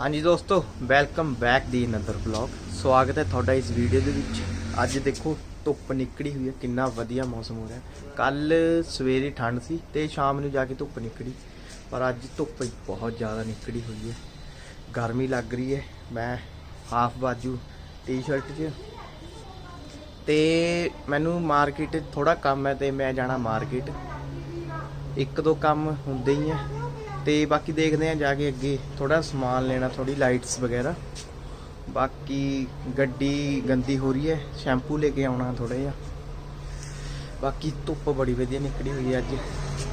ਹਾਂਜੀ ਦੋਸਤੋ welcome back the another blog ਸਵਾਗਤ ਹੈ ਤੁਹਾਡਾ ਇਸ ਵੀਡੀਓ ਦੇ ਵਿੱਚ। ਅੱਜ ਦੇਖੋ, ਧੁੱਪ ਨਿਕਲੀ ਹੋਈ ਹੈ, ਕਿੰਨਾ ਵਧੀਆ ਮੌਸਮ ਹੋ ਰਿਹਾ। ਕੱਲ ਸਵੇਰੇ ਠੰਡ ਸੀ ਤੇ ਸ਼ਾਮ ਨੂੰ ਜਾ ਕੇ ਧੁੱਪ ਨਿਕਲੀ, ਪਰ ਅੱਜ ਧੁੱਪ ਬਹੁਤ ਜ਼ਿਆਦਾ ਨਿਕਲੀ ਹੋਈ ਹੈ। ਗਰਮੀ ਲੱਗ ਰਹੀ ਹੈ, ਮੈਂ ਹਾਫ ਬਾਜੂ ਟੀ-ਸ਼ਰਟ 'ਚ। ਤੇ ਮੈਨੂੰ ਮਾਰਕੀਟ ਥੋੜਾ ਕੰਮ ਹੈ ਤੇ ਮੈਂ ਜਾਣਾ ਮਾਰਕੀਟ ਇੱਕ ਦੋ ਕੰਮ ਹੁੰਦੇ ਹੀ ਆ ਤੇ ਬਾਕੀ ਦੇਖਦੇ ਆ ਜਾ ਕੇ ਅੱਗੇ ਥੋੜਾ ਸਮਾਨ ਲੈਣਾ ਥੋੜੀ ਲਾਈਟਸ ਵਗੈਰਾ। ਬਾਕੀ ਗੱਡੀ ਗੰਦੀ ਹੋ ਰਹੀ ਹੈ, ਸ਼ੈਂਪੂ ਲੈ ਕੇ ਆਉਣਾ ਥੋੜਾ ਜਿਹਾ। ਬਾਕੀ ਧੁੱਪ ਬੜੀ ਵਧੀਆ ਨਿਕਲੀ ਹੋਈ ਹੈ ਅੱਜ।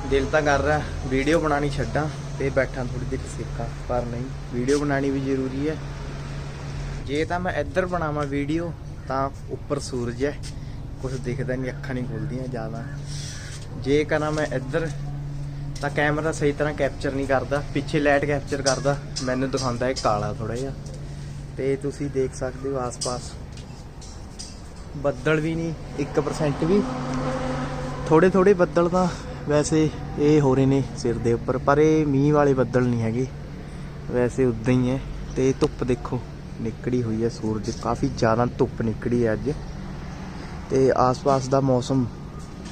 ਦਿਲ ਤਾਂ ਕਰ ਰਿਹਾ ਵੀਡੀਓ ਬਣਾਣੀ ਛੱਡਾਂ ਤੇ ਬੈਠਾਂ ਥੋੜੀ ਦੇਰ ਸੇਕਾਂ ਪਰ ਨਹੀਂ, ਵੀਡੀਓ ਬਣਾਣੀ ਵੀ ਜ਼ਰੂਰੀ ਹੈ। ਜੇ ਤਾਂ ਮੈਂ ਇੱਧਰ ਬਣਾਵਾਂ ਵੀਡੀਓ, ਤਾਂ ਉੱਪਰ ਸੂਰਜ ਹੈ। ਕੁਝ ਦਿਖਦਾ ਨਹੀਂ ਅੱਖਾਂ ਨਹੀਂ ਖੁੱਲਦੀਆਂ ਜ਼ਿਆਦਾ। ਜੇ ਕਰਾਂ ਮੈਂ ਇੱਧਰ ਤਾਂ ਕੈਮਰਾ ਸਹੀ ਤਰ੍ਹਾਂ ਕੈਪਚਰ ਨਹੀਂ ਕਰਦਾ, ਪਿੱਛੇ ਲਾਈਟ ਕੈਪਚਰ ਕਰਦਾ। ਮੈਨੂੰ ਦਿਖਾਉਂਦਾ ਹੈ ਕਾਲਾ ਥੋੜਾ ਜਿਹਾ। ਤੇ ਤੁਸੀਂ ਦੇਖ ਸਕਦੇ ਹੋ ਆਸ-ਪਾਸ। ਬੱਦਲ ਵੀ ਨਹੀਂ 1% ਵੀ। ਥੋੜੇ ਥੋੜੇ ਬੱਦਲ ਤਾਂ ਵੈਸੇ ਇਹ ਹੋ ਰਹੇ ਨੇ ਸਿਰ ਦੇ ਉੱਪਰ, ਪਰ ਇਹ ਮੀਂਹ ਵਾਲੇ ਬੱਦਲ ਨਹੀਂ ਹੈਗੇ। ਵੈਸੇ ਉਦਾਂ ਹੀ ਹੈ। ਤੇ ਧੁੱਪ ਦੇਖੋ ਨਿਕੜੀ ਹੋਈ ਹੈ ਸੂਰਜ। ਕਾਫੀ ਜ਼ਿਆਦਾ ਧੁੱਪ ਨਿਕੜੀ ਹੈ ਅੱਜ। ਤੇ ਆਸ-ਪਾਸ ਦਾ ਮੌਸਮ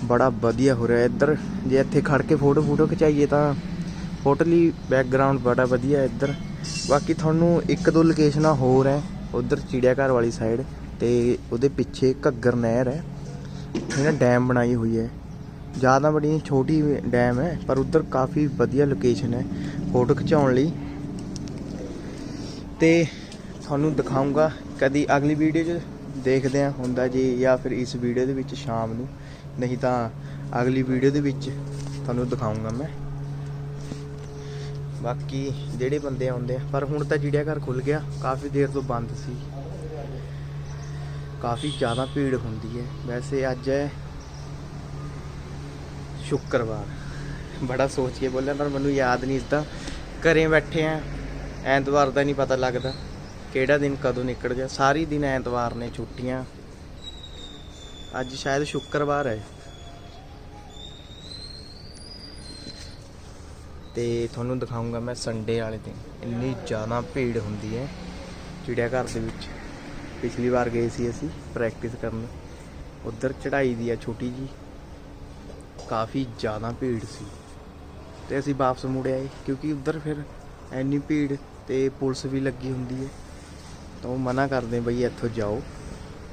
ਬੜਾ ਵਧੀਆ ਹੋ ਰਿਹਾ ਇੱਧਰ। ਜੇ ਇੱਥੇ ਖੜ ਕੇ ਫੋਟੋ ਫੋਟੋ ਖਿਚਾਈਏ ਤਾਂ ਫੋਟੋ ਲਈ ਬੈਕਗ੍ਰਾਉਂਡ ਬੜਾ ਵਧੀਆ ਇੱਧਰ। ਬਾਕੀ ਤੁਹਾਨੂੰ ਇੱਕ ਦੋ ਲੋਕੇਸ਼ਨਾਂ ਹੋਰ ਹੈ, ਉਧਰ ਚਿੜੀਆ ਘਰ ਵਾਲੀ ਸਾਈਡ ਤੇ ਉਹਦੇ ਪਿੱਛੇ ਘੱਗਰ ਨਹਿਰ ਹੈ। ਇਹਨਾਂ ਡੈਮ ਬਣਾਈ ਹੋਈ ਹੈ। ਜ਼ਿਆਦਾ ਬੜੀ ਛੋਟੀ ਡੈਮ ਹੈ, ਪਰ ਉਧਰ ਕਾਫੀ ਵਧੀਆ ਲੋਕੇਸ਼ਨ ਹੈ ਫੋਟੋ ਖਿਚਾਉਣ ਲਈ। ਤੇ ਤੁਹਾਨੂੰ ਦਿਖਾਉਂਗਾ ਕਦੀ ਅਗਲੀ ਵੀਡੀਓ 'ਚ ਦੇਖਦੇ ਆ ਹੁੰਦਾ ਜੀ ਜਾਂ ਫਿਰ ਇਸ ਵੀਡੀਓ ਦੇ ਵਿੱਚ ਸ਼ਾਮ ਨੂੰ। ਨਹੀਂ ਤਾਂ ਅਗਲੀ ਵੀਡੀਓ ਦੇ ਵਿੱਚ ਤੁਹਾਨੂੰ ਦਿਖਾਉਂਗਾ ਮੈਂ। ਬਾਕੀ ਜਿਹੜੇ ਬੰਦੇ ਆਉਂਦੇ ਆ, ਪਰ ਹੁਣ ਤਾਂ ਚਿੜੀਆ ਘਰ ਖੁੱਲ ਗਿਆ, ਕਾਫੀ ਦੇਰ ਤੋਂ ਬੰਦ ਸੀ। ਕਾਫੀ ਜ਼ਿਆਦਾ ਭੀੜ ਹੁੰਦੀ ਹੈ। ਵੈਸੇ ਅੱਜ ਹੈ ਸ਼ੁੱਕਰਵਾਰ। ਬੜਾ ਸੋਚ ਕੇ ਬੋਲਿਆ, ਪਰ ਮੈਨੂੰ ਯਾਦ ਨਹੀਂ ਇਸਦਾ ਘਰੇ ਬੈਠੇ ਆ, ਐਤਵਾਰ ਦਾ ਨਹੀਂ ਪਤਾ ਲੱਗਦਾ। ਕਿਹੜਾ ਦਿਨ ਕਦੋਂ ਨਿਕਲ ਗਿਆ? ਸਾਰੀ ਦਿਨ ਐਤਵਾਰ ਨੇ ਛੁੱਟੀਆਂ। ਅੱਜ ਸ਼ਾਇਦ ਸ਼ੁੱਕਰਵਾਰ ਹੈ। ਤੇ ਤੁਹਾਨੂੰ ਦਿਖਾਉਂਗਾ ਮੈਂ ਸੰਡੇ ਵਾਲੇ ਦਿਨ। ਇੰਨੀ ਜ਼ਿਆਦਾ ਭੀੜ ਹੁੰਦੀ ਹੈ ਚਿੜੀਆ ਘਰ ਦੇ ਵਿੱਚ। ਪਿਛਲੀ ਵਾਰ ਗਏ ਸੀ ਅਸੀਂ ਪ੍ਰੈਕਟਿਸ ਕਰਨ। ਉਧਰ ਚੜ੍ਹਾਈ ਦੀ ਆ ਛੋਟੀ ਜੀ ਕਾਫੀ ਜ਼ਿਆਦਾ ਭੀੜ ਸੀ। ਤੇ ਅਸੀਂ ਵਾਪਸ ਮੁੜ ਆਏ ਕਿਉਂਕਿ ਉਧਰ ਫਿਰ ਐਨੀ ਭੀੜ ਤੇ ਪੁਲਿਸ ਵੀ ਲੱਗੀ ਹੁੰਦੀ ਹੈ। ਤਾਂ ਉਹ ਮਨਾ ਕਰਦੇ ਬਈ ਇੱਥੋਂ ਜਾਓ।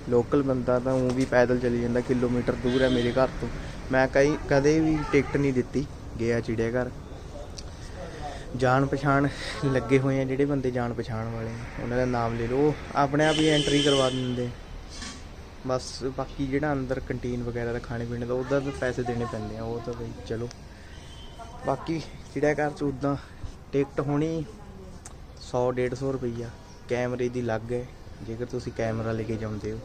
ਲੋਕਲ ਬੰਦਾ ਤਾਂ ਉਹ ਵੀ ਪੈਦਲ ਚਲੀ ਜਾਂਦਾ, ਕਿਲੋਮੀਟਰ ਦੂਰ ਹੈ ਮੇਰੇ ਘਰ ਤੋਂ। ਮੈਂ ਕਈ ਕਦੇ ਵੀ ਟਿਕਟ ਨਹੀਂ ਦਿੱਤੀ, ਗਿਆ ਚਿੜੀਆ ਘਰ ਜਾਣ ਪਛਾਣ ਲੱਗੇ ਹੋਏ ਆ ਜਿਹੜੇ ਬੰਦੇ ਜਾਣ ਪਛਾਣ ਵਾਲੇ ਉਹਨਾਂ ਦਾ ਨਾਮ ਲੈ ਲਓ। ਉਹ ਆਪਣੇ ਆਪ ਹੀ ਐਂਟਰੀ ਕਰਵਾ ਦਿੰਦੇ। ਬਸ ਬਾਕੀ ਜਿਹੜਾ ਅੰਦਰ ਕੰਟੀਨ ਵਗੈਰਾ ਦਾ ਖਾਣੇ ਪੀਣੇ ਦਾ, ਉਹਦਾ ਤਾਂ ਪੈਸੇ ਦੇਣੇ ਪੈਂਦੇ ਆ, ਉਹ ਤਾਂ ਬਈ ਚਲੋ। ਬਾਕੀ ਚਿੜਿਆ ਘਰ ਚ ਉਦਾਂ ਟਿਕਟ ਹੋਣੀ 100 150 ਰੁਪਈਆ, ਕੈਮਰੇ ਦੀ ਲੱਗ ਹੈ। ਜੇਕਰ ਤੁਸੀਂ ਕੈਮਰਾ ਲੈ ਕੇ ਜਾਂਦੇ ਹੋ।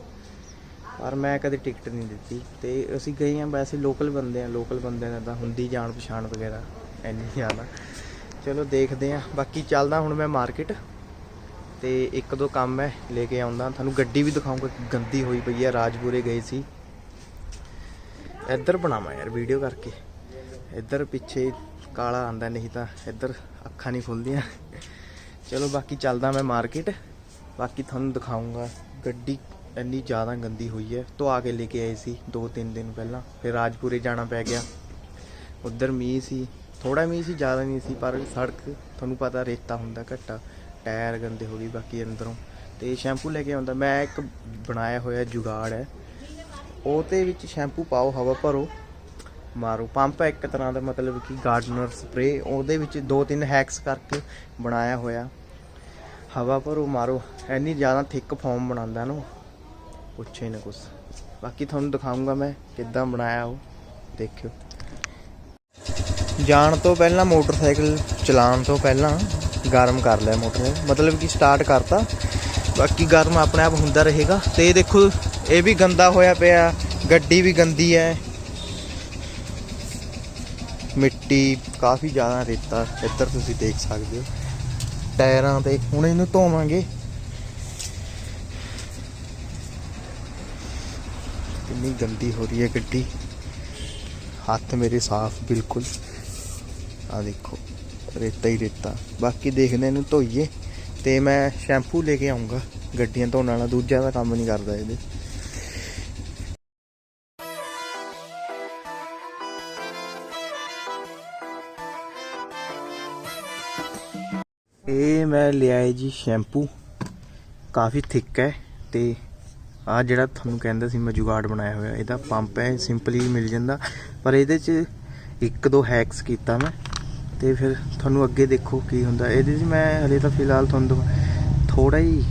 ਪਰ ਮੈਂ ਕਦੇ ਟਿਕਟ ਨਹੀਂ ਦਿੱਤੀ ਤੇ ਅਸੀਂ ਗਏ ਆ ਵੈਸੇ ਲੋਕਲ ਬੰਦੇ ਆ ਲੋਕਲ ਬੰਦਿਆਂ ਨਾਲ ਤਾਂ ਹੁੰਦੀ ਜਾਣ ਪਛਾਣ ਵਗੈਰਾ ਐਨੀ ਜ਼ਿਆਦਾ। ਚਲੋ ਦੇਖਦੇ ਆ ਬਾਕੀ ਚੱਲਦਾ ਹੁਣ ਮੈਂ ਮਾਰਕੀਟ ਤੇ ਇੱਕ ਦੋ ਕੰਮ ਹੈ ਲੈ ਕੇ ਆਉਂਦਾ। ਤੁਹਾਨੂੰ ਗੱਡੀ ਵੀ ਦਿਖਾਉਂਗਾ ਗੰਦੀ ਹੋਈ ਪਈ ਹੈ, ਰਾਜਪੁਰੇ ਗਏ ਸੀ। ਇੱਧਰ ਬਣਾਵਾਂ ਯਾਰ ਵੀਡੀਓ ਕਰਕੇ। ਇੱਧਰ ਪਿੱਛੇ ਕਾਲਾ ਆਂਦਾ ਨਹੀਂ ਤਾਂ ਇੱਧਰ ਅੱਖਾਂ ਨਹੀਂ ਖੁੱਲਦੀਆਂ। ਚਲੋ ਬਾਕੀ ਚੱਲਦਾ ਮੈਂ ਮਾਰਕੀਟ ਬਾਕੀ ਤੁਹਾਨੂੰ ਦਿਖਾਉਂਗਾ ਗੱਡੀ ਇੰਨੀ ਜ਼ਿਆਦਾ ਗੰਦੀ ਹੋਈ ਹੈ। ਧੁਆ ਕੇ ਲੈ ਕੇ ਆਏ ਸੀ 2-3 ਦਿਨ ਪਹਿਲਾਂ। ਫਿਰ ਰਾਜਪੁਰੇ ਜਾਣਾ ਪੈ ਗਿਆ। ਉੱਧਰ ਮੀਂਹ ਸੀ। ਥੋੜਾ ਮੀਂਹ ਸੀ, ਜ਼ਿਆਦਾ ਨਹੀਂ ਸੀ, ਪਰ ਸੜਕ ਤੁਹਾਨੂੰ ਪਤਾ ਰੇਤਾ ਹੁੰਦਾ ਘੱਟਾ। ਟਾਇਰ ਗੰਦੇ ਹੋ ਗਏ ਬਾਕੀ ਅੰਦਰੋਂ। ਤੇ ਸ਼ੈਂਪੂ ਲੈ ਕੇ ਆਉਂਦਾ। ਮੈਂ ਇੱਕ ਬਣਾਇਆ ਹੋਇਆ ਜੁਗਾੜ ਹੈ। ਉਹਦੇ ਵਿੱਚ ਸ਼ੈਂਪੂ ਪਾਓ, ਹਵਾ ਭਰੋ, ਮਾਰੋ। ਪੰਪ ਹੈ ਇੱਕ ਤਰ੍ਹਾਂ ਦਾ ਮਤਲਬ ਕਿ ਗਾਰਡਨਰ ਸਪਰੇ ਉਹਦੇ ਵਿੱਚ ਦੋ ਤਿੰਨ ਹੈਕਸ ਕਰਕੇ ਬਣਾਇਆ ਹੋਇਆ। ਹਵਾ ਭਰੋ, ਮਾਰੋ। ਐਨੀ ਜ਼ਿਆਦਾ ਥਿੱਕ ਫਾਰਮ ਬਣਾਉਂਦਾ ਨਾ ਪੁੱਛੇ ਨਾ ਕੁਛ। ਬਾਕੀ ਤੁਹਾਨੂੰ ਦਿਖਾਉਂਗਾ ਮੈਂ ਕਿੱਦਾਂ ਬਣਾਇਆ ਉਹ। ਦੇਖਿਓ। ਜਾਣ ਤੋਂ ਪਹਿਲਾਂ ਮੋਟਰਸਾਈਕਲ ਚਲਾਉਣ ਤੋਂ ਪਹਿਲਾਂ ਗਰਮ ਕਰ ਲਿਆ ਮੋਟਰਸਾਈਕਲ। ਮਤਲਬ ਕਿ ਸਟਾਰਟ ਕਰਤਾ। ਬਾਕੀ ਗਰਮ ਆਪਣੇ ਆਪ ਹੁੰਦਾ ਰਹੇਗਾ। ਤੇ ਦੇਖੋ, ਇਹ ਵੀ ਗੰਦਾ ਹੋਇਆ ਪਿਆ। ਗੱਡੀ ਵੀ ਗੰਦੀ ਹੈ। ਮਿੱਟੀ ਕਾਫੀ ਜ਼ਿਆਦਾ ਰੇਤਾ। ਇੱਧਰ ਤੁਸੀਂ ਦੇਖ ਸਕਦੇ ਹੋ। ਟਾਇਰਾਂ ਤੇ ਹੁਣ ਇਹਨੂੰ ਧੋਵਾਂਗੇ। ਕਿੰਨੀ ਗੰਦੀ ਹੋ ਰਹੀ ਹੈ ਗੱਡੀ। ਹੱਥ ਮੇਰੇ ਸਾਫ਼ ਬਿਲਕੁਲ। ਆ ਦੇਖੋ, ਰੇਤਾ ਹੀ ਰੇਤਾ। ਬਾਕੀ ਦੇਖਦੇ ਇਹਨੂੰ ਧੋਈਏ ਤੇ ਮੈਂ ਸ਼ੈਂਪੂ ਲੈ ਕੇ ਆਉਂਗਾ ਗੱਡੀਆਂ ਧੋਣ ਵਾਲਾ ਦੂਜਾ ਦਾ ਕੰਮ ਨਹੀਂ ਕਰਦਾ ਇਹਦੇ। ਇਹ ਮੈਂ ਲਿਆ ਹੈ ਜੀ ਸ਼ੈਂਪੂ। ਕਾਫੀ ਥਿੱਕ ਹੈ ਤੇ ਆ ਜਿਹੜਾ ਤੁਹਾਨੂੰ ਕਹਿੰਦਾ ਸੀ ਮੈਂ ਜੁਗਾੜ ਬਣਾਇਆ ਹੋਇਆ, ਇਹਦਾ ਪੰਪ ਹੈ, ਸਿੰਪਲੀ ਮਿਲ ਜਾਂਦਾ। ਪਰ ਇਹਦੇ 'ਚ ਇੱਕ ਦੋ ਹੈਕਸ ਕੀਤਾ ਮੈਂ ਤੇ ਫਿਰ ਤੁਹਾਨੂੰ ਅੱਗੇ ਦੇਖੋ ਕੀ ਹੁੰਦਾ। ਇਹਦੇ 'ਚ ਮੈਂ ਹਲੇ ਤਾਂ ਫਿਲਹਾਲ ਤੁਹਾਨੂੰ ਥੋੜਾ ਹੀ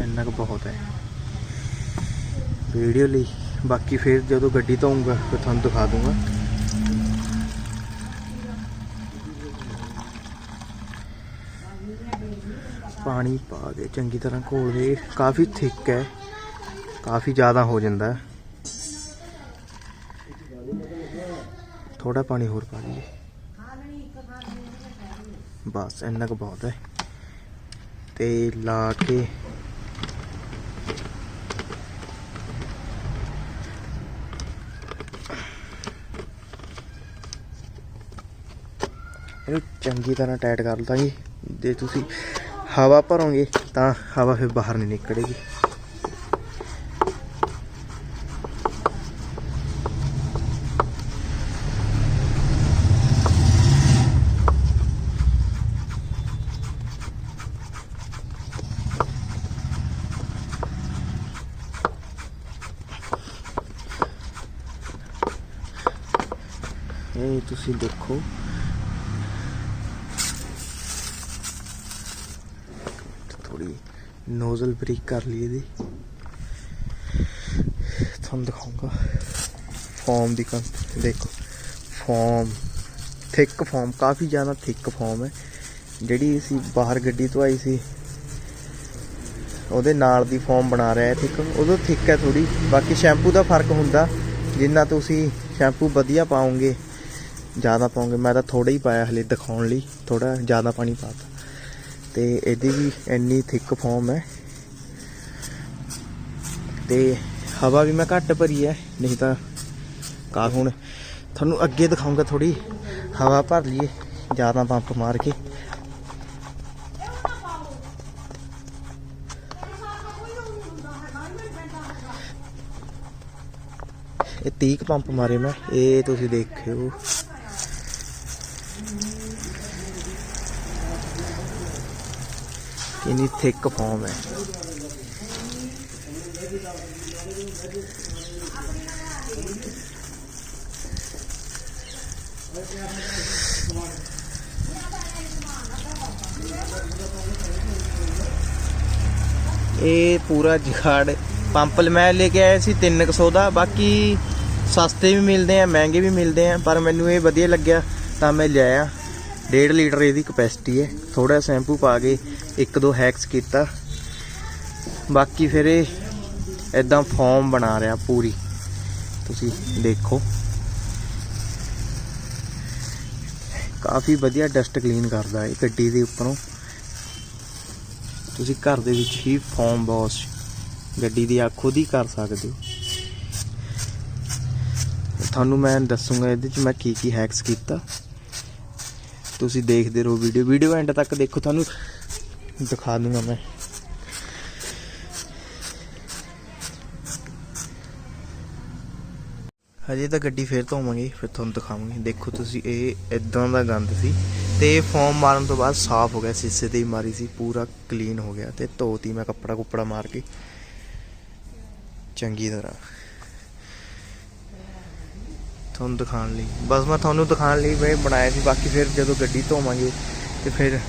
ਇੰਨਾ ਕੁ ਬਹੁਤ ਹੈ। ਵੀਡੀਓ ਲਈ। ਬਾਕੀ ਫਿਰ ਜਦੋਂ ਗੱਡੀ ਤੋਂ ਧੋਊਂਗਾ ਫਿਰ ਤੁਹਾਨੂੰ ਦਿਖਾ ਦੂੰਗਾ। ਪਾਣੀ ਪਾ ਦੇ, ਚੰਗੀ ਤਰ੍ਹਾਂ ਘੋਲ ਦੇ। ਕਾਫੀ ਥਿੱਕ ਹੈ। ਕਾਫੀ ਜ਼ਿਆਦਾ ਹੋ ਜਾਂਦਾ ਹੈ। ਥੋੜਾ ਪਾਣੀ ਹੋਰ ਪਾ ਲਈਏ ਬਸ, ਇੰਨਾ ਕੁ ਬਹੁਤ ਹੈ। ਤੇ ਲਾ ਕੇ ਇਹਨੂੰ ਚੰਗੀ ਤਰ੍ਹਾਂ ਟਾਈਟ ਕਰ ਲਓ ਜੀ ਜੇ ਤੁਸੀਂ ਹਵਾ ਭਰੋਗੇ ਤਾਂ ਹਵਾ ਫਿਰ ਬਾਹਰ ਨਹੀਂ ਨਿਕਲੇਗੀ ਇਹ ਤੁਸੀਂ ਦੇਖੋ ਥੋੜੀ ਨੋਜ਼ਲ ਬਰੀਕ ਕਰ ਲਈ ਇਹਦੀ। ਤੁਹਾਨੂੰ ਦਿਖਾਉਂਗਾ। ਫਾਰਮ ਦੀ ਕੰਸ ਦੇਖੋ ਫਾਰਮ ਥਿਕ ਫਾਰਮ ਕਾਫੀ ਜ਼ਿਆਦਾ ਥਿਕ ਫਾਰਮ ਹੈ। ਜਿਹੜੀ ਅਸੀਂ ਬਾਹਰ ਗੱਡੀ ਤੋਂ ਆਈ ਸੀ, ਉਹਦੇ ਨਾਲ ਦੀ ਫਾਰਮ ਬਣਾ ਰਿਹਾ ਹੈ ਥਿਕ ਉਦੋਂ ਥਿਕ ਹੈ ਥੋੜੀ ਬਾਕੀ ਸ਼ੈਂਪੂ ਦਾ ਫ਼ਰਕ ਹੁੰਦਾ। ਜਿੰਨਾ ਤੁਸੀਂ ਸ਼ੈਂਪੂ ਵਧੀਆ ਪਾਓਗੇ, ਜ਼ਿਆਦਾ ਪਾਉਂਗੇ ਮੈਂ ਤਾਂ ਥੋੜਾ ਹੀ ਪਾਇਆ ਹਲੇ ਦਿਖਾਉਣ ਲਈ। ਥੋੜਾ ਜ਼ਿਆਦਾ ਪਾਣੀ ਪਾਤਾ ਤੇ ਇਹਦੀ ਵੀ ਇੰਨੀ ਥਿੱਕ ਫਾਰਮ ਹੈ। ਤੇ ਹਵਾ ਵੀ ਮੈਂ ਘੱਟ ਭਰੀ ਹੈ, ਨਹੀਂ ਤਾਂ ਕਾ ਹੁਣ ਤੁਹਾਨੂੰ ਅੱਗੇ ਦਿਖਾਉਂਗਾ ਥੋੜੀ ਹਵਾ ਭਰ ਲਈਏ ਜ਼ਿਆਦਾ ਪੰਪ ਮਾਰ ਕੇ। ਇਹ 30 ਪੰਪ ਮਾਰੇ ਮੈਂ, ਇਹ ਤੁਸੀਂ ਦੇਖਿਓ। ਕਿੰਨੀ ਥਿਕ ਫਾਰਮ ਹੈ। ਇਹ ਪੂਰਾ ਜਗਾੜ ਪੰਪਲ ਮੈਂ ਲੈ ਕੇ ਆਇਆ ਸੀ 300 ਦਾ, ਬਾਕੀ ਸਸਤੇ ਵੀ ਮਿਲਦੇ ਆ, ਮਹਿੰਗੇ ਵੀ ਮਿਲਦੇ ਆ, ਪਰ ਮੈਨੂੰ ਇਹ ਵਧੀਆ ਲੱਗਿਆ ਤਾਂ ਮੈਂ ਲਿਆਇਆ। 1.5 ਲੀਟਰ ਇਹਦੀ ਕਪੈਸਿਟੀ ਹੈ। ਥੋੜਾ ਸ਼ੈਂਪੂ ਪਾ ਕੇ ਇੱਕ ਦੋ ਹੈਕਸ ਕੀਤਾ। ਬਾਕੀ ਫਿਰ ਇਹ ਇਦਾਂ ਫਾਰਮ ਬਣਾ ਰਿਹਾ ਪੂਰੀ। ਤੁਸੀਂ ਦੇਖੋ। ਕਾਫੀ ਵਧੀਆ ਡਸਟ ਕਲੀਨ ਕਰਦਾ ਇਹ ਗੱਡੀ ਦੇ ਉੱਪਰੋਂ। ਤੁਸੀਂ ਘਰ ਦੇ ਵਿੱਚ ਹੀ ਫਾਰਮ ਵਾਸ਼ ਗੱਡੀ ਦੀ ਆ ਖੁਦ ਹੀ ਕਰ ਸਕਦੇ ਹੋ। ਤੁਹਾਨੂੰ ਮੈਂ ਦੱਸੂਗਾ ਇਹਦੇ ਚ ਮੈਂ ਕੀ ਕੀ ਹੈਕਸ ਕੀਤਾ। ਤੁਸੀਂ ਦੇਖਦੇ ਰਹੋ ਵੀਡੀਓ ਵੀਡੀਓ ਐਂਡ ਤੱਕ ਦੇਖੋ। ਤੁਹਾਨੂੰ ਦਿਖਾ ਦੂੰਗਾ ਮੈਂ। ਹਜੇ ਤਾਂ ਗੱਡੀ ਫੇਰ ਧੋਵਾਂਗੇ ਫਿਰ ਤੁਹਾਨੂੰ ਦਿਖਾਵਾਂਗੇ। ਦੇਖੋ ਤੁਸੀਂ, ਇਹ ਇਦਾਂ ਦਾ ਗੰਦ ਸੀ ਤੇ ਫੋਮ ਮਾਰਨ ਤੋਂ ਬਾਅਦ ਸਾਫ਼ ਹੋ ਗਿਆ ਸੀਸੇ ਤੇ ਹੀ ਮਾਰੀ ਸੀ, ਪੂਰਾ ਕਲੀਨ ਹੋ ਗਿਆ ਤੇ ਧੋਤੀ ਮੈਂ ਕੱਪੜਾ ਕੁੱਪੜਾ ਮਾਰ ਕੇ। ਚੰਗੀ ਤਰ੍ਹਾਂ। ਤੁਹਾਨੂੰ ਦਿਖਾਉਣ ਲਈ, ਬਸ ਮੈਂ ਤੁਹਾਨੂੰ ਦਿਖਾਉਣ ਲਈ ਮੈਂ ਬਣਾਇਆ ਸੀ, ਬਾਕੀ ਫਿਰ ਜਦੋਂ ਗੱਡੀ ਧੋਵਾਂਗੇ ਤੇ ਫਿਰ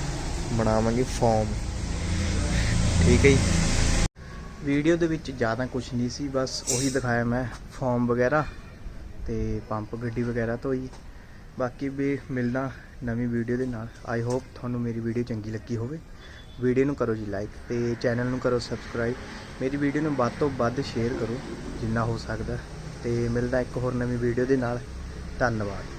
ਬਣਾਵਾਂਗੇ ਫਾਰਮ ਠੀਕ ਹੈ ਜੀ। ਵੀਡੀਓ ਦੇ ਵਿੱਚ ਜ਼ਿਆਦਾ ਕੁਝ ਨਹੀਂ ਸੀ, ਬਸ ਉਹੀ ਦਿਖਾਇਆ ਮੈਂ ਫਾਰਮ ਵਗੈਰਾ ਤੇ ਪੰਪ ਗੱਡੀ ਵਗੈਰਾ ਤੋਂ ਹੀ ਬਾਕੀ ਵੀ ਮਿਲਣਾ ਨਵੀਂ ਵੀਡੀਓ ਦੇ ਨਾਲ। ਆਈ ਹੋਪ ਤੁਹਾਨੂੰ ਮੇਰੀ ਵੀਡੀਓ ਚੰਗੀ ਲੱਗੀ ਹੋਵੇ। ਵੀਡੀਓ ਨੂੰ ਕਰੋ ਜੀ ਲਾਈਕ ਤੇ ਚੈਨਲ ਨੂੰ ਕਰੋ ਸਬਸਕ੍ਰਾਈਬ ਮੇਰੀ ਵੀਡੀਓ ਨੂੰ ਵੱਧ ਤੋਂ ਵੱਧ ਸ਼ੇਅਰ ਕਰੋ, ਜਿੰਨਾ ਹੋ ਸਕਦਾ। ਤੇ ਮਿਲਦਾ ਇੱਕ ਹੋਰ ਨਵੀਂ ਵੀਡੀਓ ਦੇ ਨਾਲ। ਧੰਨਵਾਦ।